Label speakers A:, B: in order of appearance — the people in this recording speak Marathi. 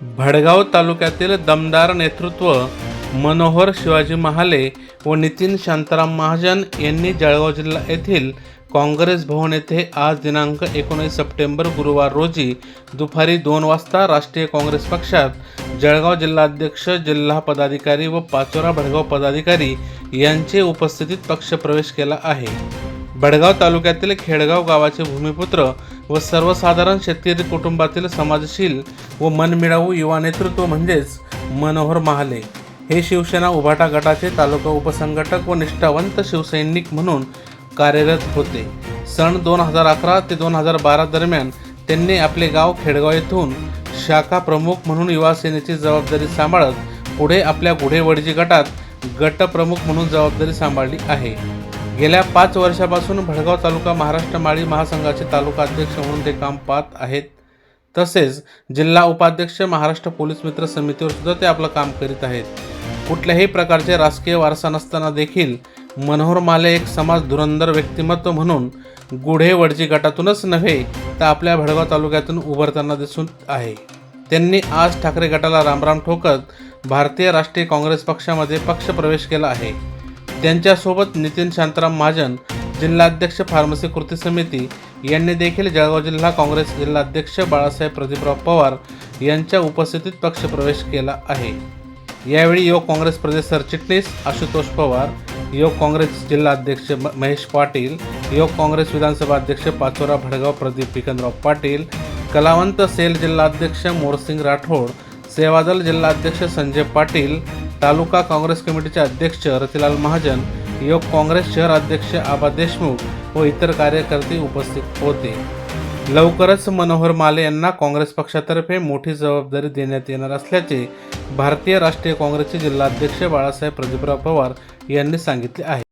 A: भडगाव तालुक्यातील दमदार नेतृत्व मनोहर शिवाजी महाले व नितीन शांताराम महाजन यांनी जळगाव जिल्हा येथील काँग्रेस भवन येथे आज दिनांक एकोणीस सप्टेंबर गुरुवार रोजी दुपारी दोन वाजता राष्ट्रीय काँग्रेस पक्षात जळगाव जिल्हाध्यक्ष जिल्हा पदाधिकारी व पाचोरा भडगाव पदाधिकारी यांचे उपस्थितीत पक्षप्रवेश केला आहे. भडगाव तालुक्यातील खेडगाव गावाचे भूमिपुत्र व सर्वसाधारण शेतकरी कुटुंबातील समाजशील व मनमिळावू युवा नेतृत्व म्हणजेच मनोहर महाले. हे शिवसेना उभाटा गटाचे तालुका उपसंघटक व निष्ठावंत शिवसैनिक म्हणून कार्यरत होते. सन दोन हजार अकरा ते दोन हजार बारा दरम्यान त्यांनी आपले गाव खेडगाव येथून शाखा प्रमुख म्हणून युवा सेनेची जबाबदारी सांभाळत पुढे आपल्या गुढेवडजी गटात गटप्रमुख म्हणून जबाबदारी सांभाळली आहे. गेल्या पाच वर्षापासून भडगाव तालुका महाराष्ट्र माळी महासंघाचे तालुका अध्यक्ष म्हणून ते काम पाहत आहेत. तसेच जिल्हा उपाध्यक्ष महाराष्ट्र पोलीस मित्र समितीवर सुद्धा ते आपलं काम करीत आहेत. कुठल्याही प्रकारचे राजकीय वारसा नसताना देखील मनोहर माले एक समाज धुरंधर व्यक्तिमत्व म्हणून गुढे वडजी गटातूनच नव्हे तर आपल्या भडगाव तालुक्यातून उभरताना दिसून आहे. त्यांनी आज ठाकरे गटाला रामराम ठोकत भारतीय राष्ट्रीय काँग्रेस पक्षामध्ये पक्षप्रवेश केला आहे. त्यांच्यासोबत नितीन शांताराम महाजन जिल्हाध्यक्ष फार्मसी कृती समिती यांनी देखील जळगाव जिल्हा काँग्रेस जिल्हाध्यक्ष बाळासाहेब प्रदीपराव पवार यांच्या उपस्थितीत पक्षप्रवेश केला आहे. यावेळी युवक काँग्रेस प्रदेश सरचिटणीस आशुतोष पवार युवक काँग्रेस जिल्हाध्यक्ष म- महेश पाटील युवक काँग्रेस विधानसभा अध्यक्ष पाचोरा भडगाव प्रदीप पिकनराव पाटील कलावंत सेल जिल्हाध्यक्ष मोरसिंग राठोड सेवादल जिल्हाध्यक्ष संजय पाटील तालुका काँग्रेस कमिटीचे अध्यक्ष रतिलाल महाजन योग काँग्रेस शहर अध्यक्ष आबा देशमुख व इतर कार्यकर्ते उपस्थित होते. लवकरच मनोहर माले यांना काँग्रेस पक्षातर्फे मोठी जबाबदारी देण्यात येणार असल्याचे भारतीय राष्ट्रीय काँग्रेसचे जिल्हाध्यक्ष बाळासाहेब प्रदीपराव पवार यांनी सांगितले आहे.